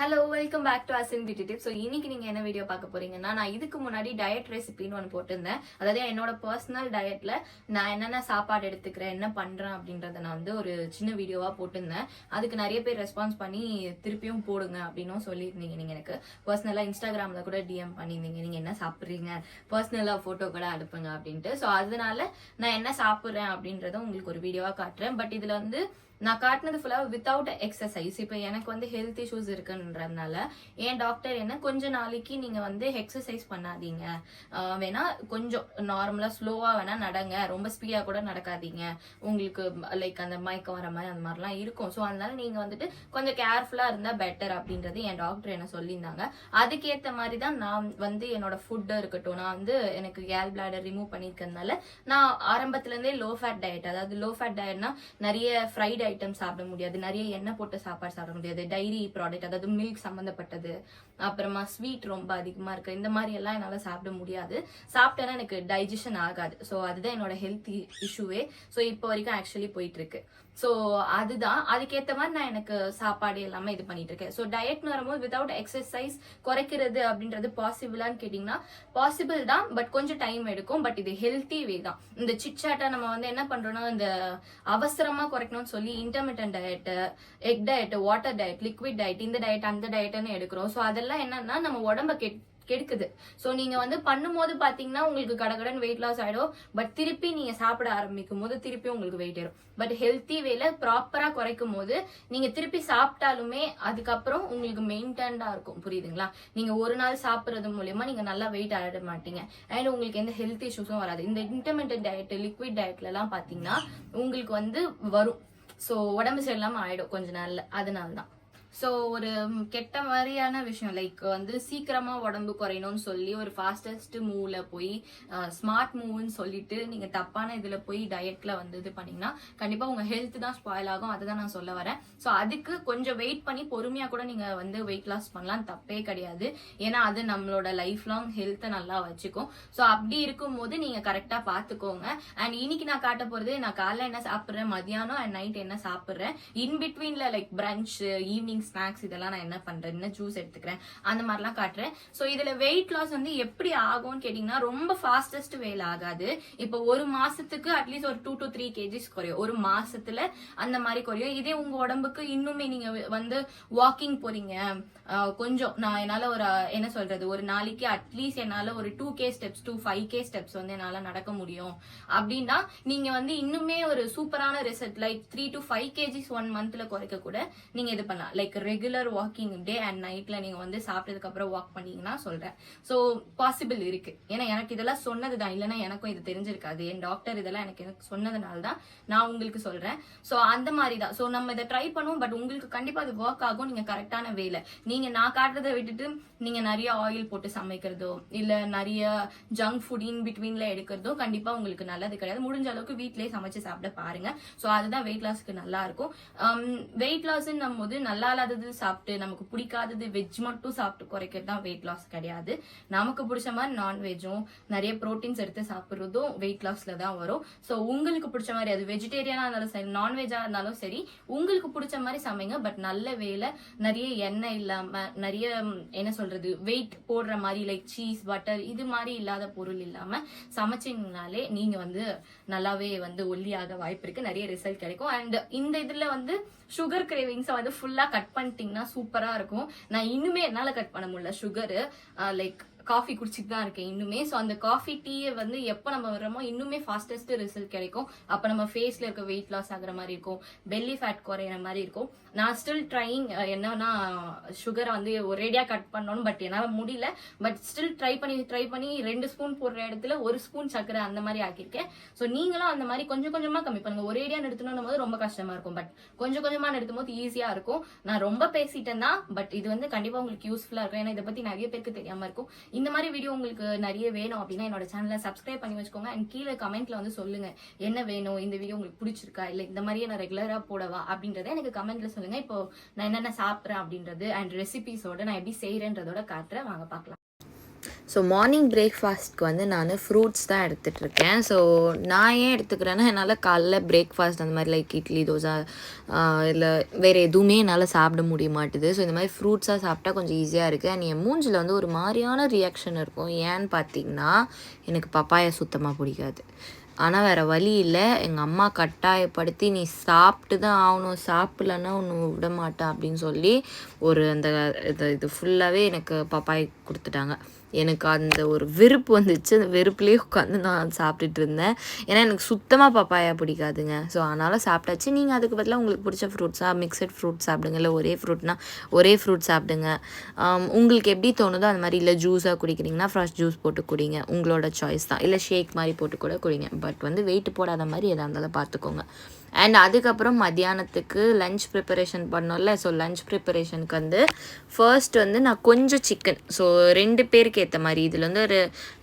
Hello welcome back to Asin beauty tip so இன்னைக்கு நீங்கள் என்ன வீடியோ பார்க்க போறீங்கன்னா நான் இதுக்கு முன்னாடி டயட் ரெசிபின்னு ஒன்று போட்டிருந்தேன். அதாவது என்னோட பர்சனல் டயட்டில் நான் என்னென்ன சாப்பாடு எடுத்துக்கிறேன் என்ன பண்ணுறேன் அப்படின்றத நான் வந்து ஒரு சின்ன வீடியோவாக போட்டிருந்தேன். அதுக்கு நிறைய பேர் ரெஸ்பான்ஸ் பண்ணி திருப்பியும் போடுங்க அப்படின்னும் சொல்லியிருந்தீங்க நீங்கள் எனக்கு. பர்சனலாக இன்ஸ்டாகிராமில் கூட டிஎம் பண்ணியிருந்தீங்க. நீங்கள் என்ன சாப்பிட்றீங்க? பர்சனலாக ஃபோட்டோ கூட அனுப்புங்க அப்படின்ட்டு. ஸோ அதனால நான் என்ன சாப்பிட்றேன் அப்படின்றத உங்களுக்கு ஒரு வீடியோவாக காட்டுறேன். பட் இதில் வந்து நான் காட்டினது ஃபுல்லாக வித்தவுட் எக்ஸசைஸ் இப்போ எனக்கு வந்து ஹெல்த் இஷ்யூஸ் இருக்குன்றதுனால என் டாக்டர் என்ன கொஞ்ச நாளைக்கு நீங்கள் வந்து எக்ஸசைஸ் பண்ணாதீங்க. வேணா கொஞ்சம் நார்மலாக ஸ்லோவாக வேணா நடங்க. ரொம்ப ஸ்பீடாக கூட நடக்காதீங்க. உங்களுக்கு லைக் அந்த மயக்கம் வர மாதிரி அந்த மாதிரிலாம் இருக்கும். ஸோ அதனால நீங்கள் வந்துட்டு கொஞ்சம் கேர்ஃபுல்லாக இருந்தால் பெட்டர் அப்படின்றது என் டாக்டர் என்ன சொல்லியிருந்தாங்க. அதுக்கேற்ற மாதிரி தான் நான் வந்து என்னோட ஃபுட்டு இருக்கட்டும் நான் வந்து எனக்கு கேல் பிளாடர் ரிமூவ் பண்ணியிருக்கிறதுனால நான் ஆரம்பத்துலேருந்தே லோ ஃபேட் டயட் அதாவது லோ ஃபேட் டயட்னா நிறைய ஃப்ரைட் ஐட்டம் சாப்பிட முடியாது. நிறைய எண்ணெய் போட்டு சாப்பாடு சாப்பிட முடியாது. டைரி ப்ராடக்ட் அதாவது மில்க் சம்மந்தப்பட்டது அப்புறமா ஸ்வீட் ரொம்ப அதிகமாக இருக்கு. இந்த மாதிரி எல்லாம் என்னால் சாப்பிட முடியாது. சாப்பிட்டேன்னா எனக்கு டைஜஷன் ஆகாது. ஸோ அதுதான் என்னோட ஹெல்த் இஷ்யூவே ஸோ இப்போ வரைக்கும் ஆக்சுவலி போயிட்டு இருக்கு ஸோ அதுதான். அதுக்கேற்ற மாதிரி நான் எனக்கு சாப்பாடு எல்லாமே இது பண்ணிட்டு இருக்கேன் ஸோ டயட்னு வரும்போது வித்தவுட் எக்ஸசைஸ் குறைக்கிறது அப்படின்றது பாசிபிளான்னு கேட்டிங்கன்னா பாசிபிள் தான். பட் கொஞ்சம் டைம் எடுக்கும். பட் இது ஹெல்த்தி வே தான். இந்த சிட்சாட்டா நம்ம வந்து என்ன பண்றோம்னா இந்த அவசரமா குறைக்கணும்னு சொல்லி intermittent diet egg diet water diet liquid diet இந்த டயட் அந்த டயட்னு எடுக்கிறோம். ஸோ அதெல்லாம் என்னன்னா நம்ம உடம்ப கெட் கெடுக்குது. ஸோ நீங்க வந்து பண்ணும்போது பாத்தீங்கன்னா உங்களுக்கு கடகடன் வெயிட் லாஸ் ஆயிடும். பட் திருப்பி நீங்க சாப்பிட ஆரம்பிக்கும் போது திருப்பி உங்களுக்கு வெயிட் ஏறும். பட் ஹெல்த்தி வேல ப்ராப்பரா குறைக்கும் போது நீங்க திருப்பி சாப்பிட்டாலுமே அதுக்கப்புறம் உங்களுக்கு மெயின்டைன்டா இருக்கும். புரியுதுங்களா? நீங்க ஒரு நாள் சாப்பிட்றது மூலயமா நீங்க நல்லா வெயிட் ஆட மாட்டீங்க. அண்ட் உங்களுக்கு எந்த ஹெல்த் இஷ்யூஸும் வராது. இந்த இன்டர்மீடியட் டயட் லிக்விட் டயட்ல எல்லாம் பாத்தீங்கன்னா உங்களுக்கு வந்து வரும். ஸோ உடம்பு சரியில்லாமல் ஆகிடும் கொஞ்ச நாளில். அதனால தான் ஸோ ஒரு கெட்ட மாதிரியான விஷயம் லைக் வந்து சீக்கிரமா உடம்பு குறையணும்னு சொல்லி ஒரு ஃபாஸ்டஸ்ட் மூவ்ல போய் ஸ்மார்ட் மூவ்னு சொல்லிட்டு நீங்க தப்பான இதுல போய் டயட்ல வந்து இது பண்ணீங்கன்னா கண்டிப்பா உங்க ஹெல்த் தான் ஸ்பாயில் ஆகும். அதை தான் நான் சொல்ல வரேன். ஸோ அதுக்கு கொஞ்சம் வெயிட் பண்ணி பொறுமையா கூட நீங்க வந்து வெயிட் லாஸ் பண்ணலாம். தப்பே கிடையாது. ஏன்னா அது நம்மளோட லைஃப் லாங் ஹெல்த்தை நல்லா வச்சுக்கும். ஸோ அப்படி இருக்கும்போது நீங்க கரெக்டா பாத்துக்கோங்க. அண்ட் இன்னைக்கு நான் காட்ட போறது நான் காலைல என்ன சாப்பிட்றேன் மதியானம் அண்ட் நைட் என்ன சாப்பிட்றேன்? இன் பிட்வீன்ல லைக் பிரஞ்ச் ஈவினிங் ஸ்நாக்ஸ் இதெல்லாம் நான் என்ன பண்றேன்? என்ன ஜூஸ் எடுத்துக்கிறேன்? அந்த மாதிரிலாம் காட்டுறேன். ஸோ இதுல வெயிட் லாஸ் வந்து எப்படி ஆகும்னு கேட்டீங்கன்னா ரொம்ப ஃபாஸ்டஸ்ட் வேலை ஆகாது. இப்போ ஒரு மாசத்துக்கு அட்லீஸ்ட் ஒரு டூ டு த்ரீ கேஜிஸ் குறையும். ஒரு மாசத்துல அந்த மாதிரி குறையும். இதே உங்க உடம்புக்கு இன்னுமே நீங்க வந்து வாக்கிங் போறீங்க. கொஞ்சம் நான் என்னால ஒரு என்ன சொல்றது? ஒரு நாளைக்கு அட்லீஸ்ட் என்னால ஒரு two K steps two five K steps வந்து என்னால நடக்க முடியும். அப்படின்னா நீங்க வந்து இன்னுமே ஒரு சூப்பரான result like three to five kgs one மந்த்ல குறைக்க கூட நீங்க இது பண்ணலாம். Like regular walking day and நைட்ல நீங்க வந்து சாப்பிட்டதுக்கு அப்புறம் வாக் பண்ணீங்கன்னா சொல்றேன். ஸோ பாசிபிள் இருக்கு. ஏன்னா எனக்கு இதெல்லாம் சொன்னது தான் இல்லைன்னா எனக்கும் இது தெரிஞ்சிருக்காது. என் டாக்டர் இதெல்லாம் எனக்கு எனக்கு சொன்னதுனால தான் நான் உங்களுக்கு சொல்றேன். ஸோ அந்த மாதிரி தான் ஸோ நம்ம இதை ட்ரை பண்ணுவோம். பட் உங்களுக்கு கண்டிப்பா அது ஒர்க் ஆகும் நீங்க கரெக்டான வேலை நீங்க நான் காட்டுறதை விட்டுட்டு நீங்க நிறைய ஆயில் போட்டு சமைக்கிறதோ இல்ல நிறைய ஜங்க் ஃபுட் இன் பிட்வீன்ல எடுக்கிறதோ கண்டிப்பா உங்களுக்கு நல்லது கிடையாது. முடிஞ்ச அளவுக்கு வீட்லயே சமைச்சு சாப்பிட பாருங்க. ஸோ அதுதான் வெயிட் லாஸ்க்கு நல்லா இருக்கும். Um, வெயிட் லாஸ்ன்னு போது நல்லா இல்லாதது சாப்பிட்டு நமக்கு பிடிக்காதது வெஜ் மட்டும் சாப்பிட்டு குறைக்கிறது தான் வெயிட் லாஸ் கிடையாது. நமக்கு பிடிச்ச மாதிரி நான்வெஜ்ஜும் நிறைய ப்ரோட்டீன்ஸ் எடுத்து சாப்பிட்றதும் வெயிட் லாஸ்ல தான் வரும். ஸோ உங்களுக்கு பிடிச்ச மாதிரி அது வெஜிடேரியனா இருந்தாலும் சரி நான்வெஜ்ஜா இருந்தாலும் சரி உங்களுக்கு பிடிச்ச மாதிரி சமைங்க. பட் நல்ல வேலை நிறைய எண்ணெய் இல்லாம நிறைய என்ன சொல்றது வெயிட் போடுற மாதிரி லைக் சீஸ் பட்டர் இது மாதிரி இல்லாத பொருள் இல்லாம சமைச்சிங்கனாலே நீங்க வந்து நல்லாவே வந்து ஒல்லியாக வாய்ப்பு இருக்கு. நிறைய ரிசல்ட் கிடைக்கும். அண்ட் இந்த இதுல வந்து சுகர் கிரேவிங்ஸை வந்து ஃபுல்லாக கட் பண்ணிட்டீங்கன்னா சூப்பராக இருக்கும். நான் இன்னுமே என்னால் கட் பண்ண முடியல சுகரு லைக் காஃபி குடிச்சிட்டு தான் இருக்கேன் இன்னுமே. ஸோ அந்த காஃபி டீயை வந்து எப்போ நம்ம வர்றோமோ இன்னுமே ஃபாஸ்டஸ்ட் ரிசல்ட் கிடைக்கும். அப்போ நம்ம ஃபேஸில் இருக்க வெயிட் லாஸ் ஆகிற மாதிரி இருக்கும். பெல்லி ஃபேட் குறையிற மாதிரி இருக்கும். நான் ஸ்டில் ட்ரைங் என்னன்னா சுகரை வந்து ஒரேடியாக கட் பண்ணணும் பட் என்னால் முடியல. பட் ஸ்டில் ட்ரை பண்ணி ட்ரை பண்ணி ரெண்டு ஸ்பூன் போடுற இடத்துல ஒரு ஸ்பூன் சர்க்கரை அந்த மாதிரி ஆக்கியிருக்கேன். ஸோ நீங்களும் அந்த மாதிரி கொஞ்சம் கொஞ்சமாக கம்மி பண்ணுங்க. ஒரேடியாக நிறுத்தணும் போது ரொம்ப கஷ்டமாக இருக்கும். பட் கொஞ்சம் கொஞ்சமாக நிறுத்தும் போது ஈஸியாக இருக்கும். நான் ரொம்ப பேசிட்டேன் தான் பட் இது வந்து கண்டிப்பாக உங்களுக்கு யூஸ்ஃபுல்லாக இருக்கும். ஏன்னா இதை பற்றி நிறைய பேருக்கு தெரியாமல் இருக்கும். இந்த மாதிரி வீடியோ உங்களுக்கு நிறைய வேணும் அப்படின்னா என்னோட சேனலை சப்ஸ்கிரைப் பண்ணி வச்சுக்கோங்க. அண்ட் கீழே கமெண்ட்ல வந்து சொல்லுங்க என்ன வேணும் இந்த வீடியோ உங்களுக்கு பிடிச்சிருக்கா இல்ல இந்த மாதிரியே நான் ரெகுலரா போடவா அப்படின்றத எனக்கு கமெண்ட்ல சொல்லுங்க. இப்போ நான் என்னென்ன சாப்பிட்றேன் அப்படின்றது அண்ட் ரெசிபிஸோட நான் எப்படி செய்யறேன்றதோட காட்டுறேன். வாங்க பார்க்கலாம். ஸோ மார்னிங் பிரேக்ஃபாஸ்ட்க்கு வந்து நான் ஃப்ரூட்ஸ் தான் எடுத்துகிட்ருக்கேன் ஸோ நான் ஏன் எடுத்துக்கிறேன்னா என்னால் காலைல பிரேக்ஃபாஸ்ட் அந்த மாதிரி லைக் இட்லி தோசை இல்லை வேறு எதுவுமே என்னால் சாப்பிட முடிய மாட்டுது ஸோ இந்த மாதிரி ஃப்ரூட்ஸாக சாப்பிட்டா கொஞ்சம் ஈஸியாக இருக்குது அண்ட் என் மூஞ்சில் வந்து ஒரு மாதிரியான ரியாக்ஷன் இருக்கும். ஏன்னு பார்த்தீங்கன்னா எனக்கு பப்பாயா சுத்தமாக பிடிக்காது. ஆனால் வேறு வழி இல்லை. எங்கள் அம்மா கட்டாயப்படுத்தி நீ சாப்பிட்டு தான் ஆகணும். சாப்பிட்லன்னா ஒன்று விட மாட்டேன். அப்படின்னு சொல்லி ஒரு அந்த இது இது ஃபுல்லாகவே எனக்கு பப்பாய் கொடுத்துட்டாங்க. எனக்கு அந்த ஒரு வெறுப்பு வந்துச்சு. அந்த வெறுப்புலேயே உட்காந்து நான் சாப்பிட்டுட்டு இருந்தேன். ஏன்னா எனக்கு சுத்தமாக பப்பாயா பிடிக்காதுங்க. ஸோ அதனால் சாப்பிட்டாச்சு. நீங்கள் அதுக்கு பதிலாக உங்களுக்கு பிடிச்ச ஃப்ரூட்ஸாக மிக்சட் ஃப்ரூட் சாப்பிடுங்க. இல்லை ஒரே ஃப்ரூட்னா ஒரே ஃப்ரூட் சாப்பிடுங்க. உங்களுக்கு எப்படி தோணுதோ அந்த மாதிரி இல்லை ஜூஸாக குடிக்கிறீங்கன்னா ஃப்ரெஷ் ஜூஸ் போட்டு குடிங்க. உங்களோட சாய்ஸ் தான். இல்லை ஷேக் மாதிரி போட்டு கூட குடிங்க. பட் வந்து வெயிட் போடாத மாதிரி எதாக இருந்தாலும் பார்த்துக்கோங்க. அண்ட் அதுக்கப்புறம் மத்தியானத்துக்கு லஞ்ச் ப்ரிப்பரேஷன் பண்ணோம்ல. ஸோ லஞ்ச் ப்ரிப்பரேஷனுக்கு வந்து ஃபர்ஸ்ட் வந்து நான் கொஞ்சம் சிக்கன் ஸோ ரெண்டு பேருக்கு ஏற்ற மாதிரி. இதில் வந்து ஒரு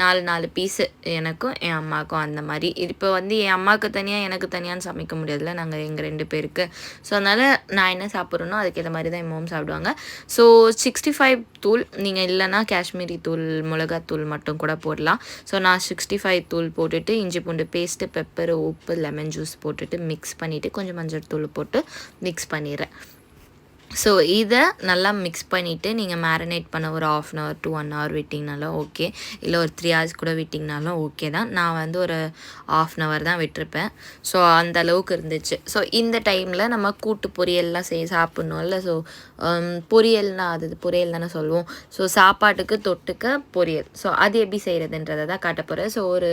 நாலு நாலு பீஸு எனக்கும் என் அம்மாவுக்கும் அந்த மாதிரி. இப்போ வந்து என் அம்மாவுக்கு தனியாக எனக்கு தனியான்னு சமைக்க முடியாதுல்ல. நாங்கள் எங்கள் ரெண்டு பேருக்கு. ஸோ அதனால் நான் என்ன சாப்பிட்றேனோ அதுக்கேற்ற மாதிரி தான் என் மோம் சாப்பிடுவாங்க. ஸோ சிக்ஸ்டி ஃபைவ் தூள் நீங்கள் இல்லைன்னா காஷ்மீரி தூள் மிளகாத்தூள் மட்டும் கூட போடலாம். ஸோ நான் சிக்ஸ்டி ஃபைவ் தூள் போட்டுட்டு இஞ்சி பூண்டு பேஸ்ட்டு பெப்பர் உப்பு லெமன் ஜூஸ் போட்டுட்டு மிக்ஸ் பண்ணிவிட்டு கொஞ்சம் மஞ்சள் தூள் போட்டு மிக்ஸ் பண்ணிடுறேன். ஸோ இதை நல்லா மிக்ஸ் பண்ணிவிட்டு நீங்கள் மேரினேட் பண்ண ஒரு half an hour to one hour விட்டிங்கனாலும் okay இல்லை ஒரு த்ரீ ஹவர்ஸ் கூட விட்டிங்கனாலும் ஓகே தான். நான் வந்து ஒரு ஆஃப் அன் ஹவர் தான் விட்டுருப்பேன். ஸோ அந்த அளவுக்கு இருந்துச்சு. ஸோ இந்த டைமில் நம்ம கூட்டு பொரியல்லாம் செய்ய சாப்பிட்ணும்ல. ஸோ um, பொரியல்னா அது பொரியல் தானே சொல்லுவோம். ஸோ சாப்பாட்டுக்கு தொட்டுக்க பொரியல். ஸோ அது எப்படி செய்கிறதுன்றதை தான் காட்ட போகிறேன் ஸோ ஒரு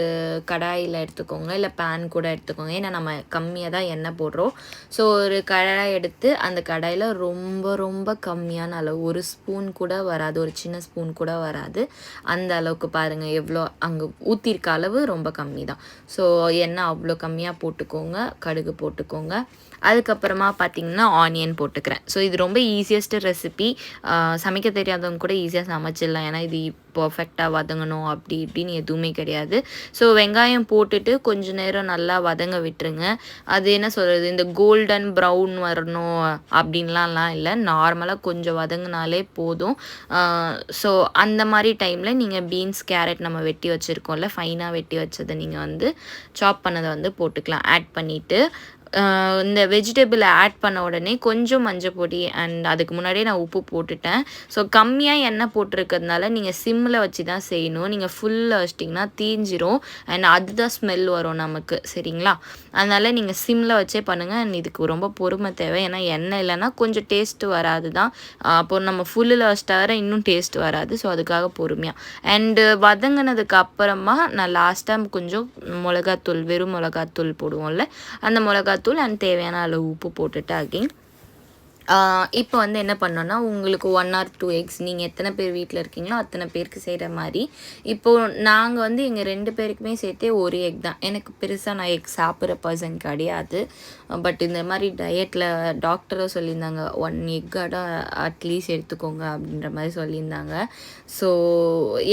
கடாயில் எடுத்துக்கோங்க. இல்லை பேன் கூட எடுத்துக்கோங்க. ஏன்னா நம்ம கம்மியாக தான் எண்ணெய் போடுறோம். ஸோ ஒரு கடாய் எடுத்து அந்த கடாயில் ரொம்ப ரொம்ப ரொம்ப கம்மியான அளவு. ஒரு ஸ்பூன் கூட வராது. ஒரு சின்ன ஸ்பூன் கூட வராது. அந்த அளவுக்கு பாருங்கள் எவ்வளோ அங்கே ஊற்றிருக்க அளவு ரொம்ப கம்மி தான் ஸோ எண்ணெய் அவ்வளோ கம்மியாக போட்டுக்கோங்க. கடுகு போட்டுக்கோங்க. அதுக்கப்புறமா பார்த்தீங்கன்னா ஆனியன் போட்டுக்கிறேன். ஸோ இது ரொம்ப ஈஸியஸ்ட் ரெசிபி சமைக்க தெரியாதவங்க கூட ஈஸியாக சமைச்சிடலாம். ஏன்னா இது பர்ஃபெக்டாக வதங்கணும் அப்படி இப்படின்னு எதுவுமே கிடையாது. ஸோ வெங்காயம் போட்டுட்டு கொஞ்ச நேரம் நல்லா வதங்க விட்டுருங்க. அது என்ன சொல்கிறது இந்த கோல்டன் ப்ரௌன் வரணும் அப்படின்லாம்லாம் இல்லை. நார்மலாக கொஞ்சம் வதங்கினாலே போதும். ஸோ அந்த மாதிரி டைமில் நீங்கள் பீன்ஸ் கேரட் நம்ம வெட்டி வச்சுருக்கோம்ல ஃபைனாக வெட்டி வச்சதை நீங்கள் வந்து சாப் பண்ணதை வந்து போட்டுக்கலாம். ஆட் பண்ணிவிட்டு இந்த வெஜிடபிளை ஆட் பண்ண உடனே கொஞ்சம் மஞ்சள் பொடி அண்ட் அதுக்கு முன்னாடியே நான் உப்பு போட்டுட்டேன். ஸோ கம்மியாக எண்ணெய் போட்டிருக்கிறதுனால நீங்கள் சிம்மில் வச்சு தான் செய்யணும். நீங்கள் ஃபுல்லாக வச்சிட்டிங்கன்னா தீஞ்சிரும். அண்ட் அதுதான் ஸ்மெல் வரும் நமக்கு சரிங்களா? அதனால் நீங்கள் சிம்மில் வச்சே பண்ணுங்கள் அண்ட் இதுக்கு ரொம்ப பொறுமை தேவை. ஏன்னா எண்ணெய் இல்லைன்னா கொஞ்சம் டேஸ்ட்டு வராது தான் அப்போ நம்ம ஃபுல்லில் வச்சிட்டா வர இன்னும் டேஸ்ட் வராது. ஸோ அதுக்காக பொறுமையாக அண்டு வதங்கினதுக்கு அப்புறமா நான் லாஸ்ட் டைம் கொஞ்சம் மிளகாத்தூள் வெறும் மிளகாத்தூள் போடுவோம்ல. அந்த மிளகாத்தூள் அண்ட் தேவையான அளவு உப்பு போட்டுட்டு அகெயின் இப்போ வந்து என்ன பண்ணோன்னா உங்களுக்கு ஒன் ஆர் டூ எக்ஸ் நீங்கள் எத்தனை பேர் வீட்டில் இருக்கீங்களோ அத்தனை பேருக்கு செய்கிற மாதிரி. இப்போது நாங்கள் வந்து எங்கள் ரெண்டு பேருக்குமே சேர்த்தே ஒரு எக் தான். எனக்கு பெருசாக நான் எக் சாப்பிட்ற பர்சன் கிடையாது. பட் இந்த மாதிரி டயட்டில் டாக்டரும் சொல்லியிருந்தாங்க ஒன் எக்காட அட்லீஸ்ட் எடுத்துக்கோங்க அப்படின்ற மாதிரி சொல்லியிருந்தாங்க. ஸோ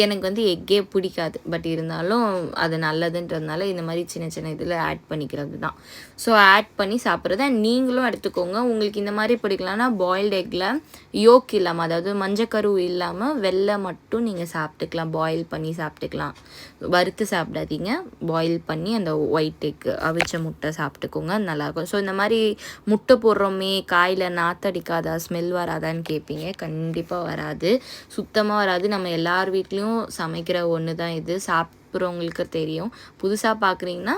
எனக்கு வந்து எக்கே பிடிக்காது. பட் இருந்தாலும் அது நல்லதுன்றதுனால இந்த மாதிரி சின்ன சின்ன இதில் ஆட் பண்ணிக்கிறது தான். ஸோ ஆட் பண்ணி சாப்பிட்றத நீங்களும் எடுத்துக்கோங்க. உங்களுக்கு இந்த மாதிரி பிடிக்கலன்னா பாயில்டு எக்கில் யோக் இல்லாமல் அதாவது மஞ்சக்கரு இல்லாமல் வெள்ளை மட்டும் நீங்கள் சாப்பிட்டுக்கலாம். பாயில் பண்ணி சாப்பிட்டுக்கலாம். வறுத்து சாப்பிடாதீங்க. பாயில் பண்ணி அந்த ஒயிட் எக் அவிச்ச முட்டை சாப்பிட்டுக்கோங்க. நல்லாயிருக்கும். ஸோ இந்த மாதிரி முட்டை போடுறோமே காயில் நாத்தடிக்காதா ஸ்மெல் வராதான்னு கேட்பீங்க கண்டிப்பாக வராது. சுத்தமாக வராது. நம்ம எல்லார் வீட்லேயும் சமைக்கிற ஒன்று தான் இது. சாப் சாப்பிட்றவங்களுக்கு தெரியும். புதுசாக பார்க்குறீங்கன்னா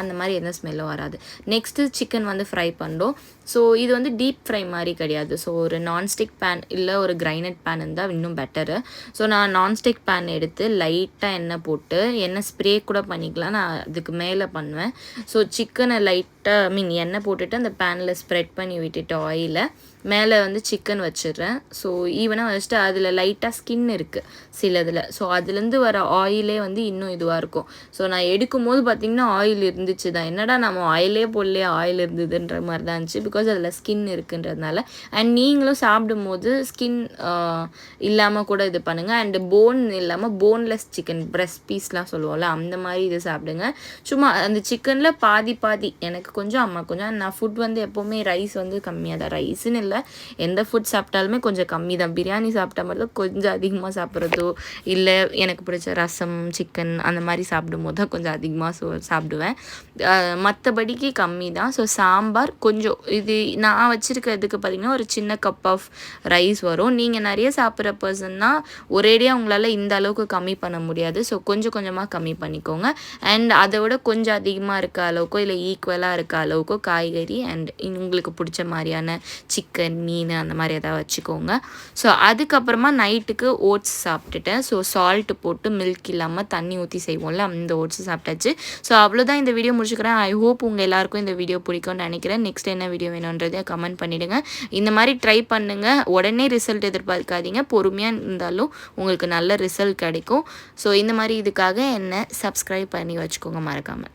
அந்த மாதிரி எந்த ஸ்மெல்லும் வராது. நெக்ஸ்ட்டு சிக்கன் வந்து ஃப்ரை பண்ணுறோம் ஸோ இது வந்து டீப் ஃப்ரை மாதிரி கிடையாது. ஸோ ஒரு நான்ஸ்டிக் பேன் இல்லை ஒரு கிரைனட் பேன் இருந்தால் இன்னும் பெட்டரு ஸோ நான் நான்ஸ்டிக் பேன் எடுத்து லைட்டாக எண்ணெய் போட்டு எண்ணெய் ஸ்ப்ரே கூட பண்ணிக்கலாம். நான் அதுக்கு மேலே பண்ணுவேன். ஸோ சிக்கனை லைட் லைட்டாக ஐ மீன் எண்ணெய் போட்டுட்டு அந்த பேனில் ஸ்ப்ரெட் பண்ணி விட்டுட்டு ஆயிலை மேலே வந்து சிக்கன் வச்சிடுறேன். ஸோ ஈவனாக வச்சுட்டு அதில் லைட்டாக ஸ்கின் இருக்குது சிலதில். ஸோ அதுலேருந்து வர ஆயிலே வந்து இன்னும் இதுவாக இருக்கும். ஸோ நான் எடுக்கும் போது பார்த்திங்கன்னா ஆயில் இருந்துச்சு தான் என்னடா நம்ம ஆயிலே போடலே ஆயில் இருந்ததுன்ற மாதிரி தான் இருந்துச்சு. பிகாஸ் அதில் ஸ்கின் இருக்குன்றதுனால. அண்ட் நீங்களும் சாப்பிடும் போது ஸ்கின் இல்லாமல் கூட இது பண்ணுங்கள் அண்டு போன் இல்லாமல் போன்லெஸ் சிக்கன் ப்ரெஸ் பீஸ்லாம் சொல்லுவோம்ல அந்த மாதிரி இது சாப்பிடுங்க. சும்மா அந்த சிக்கனில் பாதி பாதி எனக்கு எனக்கு கொஞ்சம் அம்மா கொஞ்சம் நான் ஃபுட் வந்து எப்போவுமே ரைஸ் வந்து கம்மியாக தான் ரைஸ்னு இல்லை எந்த ஃபுட் சாப்பிட்டாலுமே கொஞ்சம் கம்மி தான் பிரியாணி சாப்பிட்டா மட்டும் தான் கொஞ்சம் அதிகமாக சாப்பிட்றதோ இல்லை எனக்கு பிடிச்ச ரசம் சிக்கன் அந்த மாதிரி சாப்பிடும்போது தான் கொஞ்சம் அதிகமாக சோ சாப்பிடுவேன். மற்றபடிக்கு கம்மி தான் ஸோ சாம்பார் கொஞ்சம் இது நான் வச்சுருக்கிறதுக்கு பார்த்திங்கன்னா ஒரு சின்ன கப் ஆஃப் ரைஸ் வரும். நீங்கள் நிறைய சாப்பிட்ற பர்சன்னா ஒரேடியாக உங்களால் இந்த அளவுக்கு கம்மி பண்ண முடியாது. ஸோ கொஞ்சம் கொஞ்சமாக கம்மி பண்ணிக்கோங்க. அண்ட் அதை விட கொஞ்சம் அதிகமாக இருக்க அளவுக்கோ இல்லை ஈக்குவலாக இருக்க அளவுக்கு காய்கறி அண்ட் உங்களுக்கு பிடிச்ச மாதிரியான சிக்கன் மீன் அந்த மாதிரி எதாவது வச்சுக்கோங்க. ஸோ அதுக்கப்புறமா நைட்டுக்கு ஓட்ஸ் சாப்பிட்டுட்டேன். ஸோ சால்ட்டு போட்டு மில்க் இல்லாமல் தண்ணி ஊற்றி செய்வோம்ல அந்த ஓட்ஸ் சாப்பிட்டாச்சு. ஸோ அவ்வளோதான் இந்த வீடியோ முடிச்சுக்கிறேன். ஐ ஹோப் உங்கள் எல்லாருக்கும் இந்த வீடியோ பிடிக்கும்னு நினைக்கிறேன். நெக்ஸ்ட் என்ன வீடியோ வேணுன்றதை கமெண்ட் பண்ணிவிடுங்க இந்த மாதிரி ட்ரை பண்ணுங்கள் உடனே ரிசல்ட் எதிர்பார்க்காதீங்க. பொறுமையாக இருந்தாலும் உங்களுக்கு நல்ல ரிசல்ட் கிடைக்கும். ஸோ இந்த மாதிரி இதுக்காக என்ன சப்ஸ்கிரைப் பண்ணி வச்சுக்கோங்க மறக்காமல்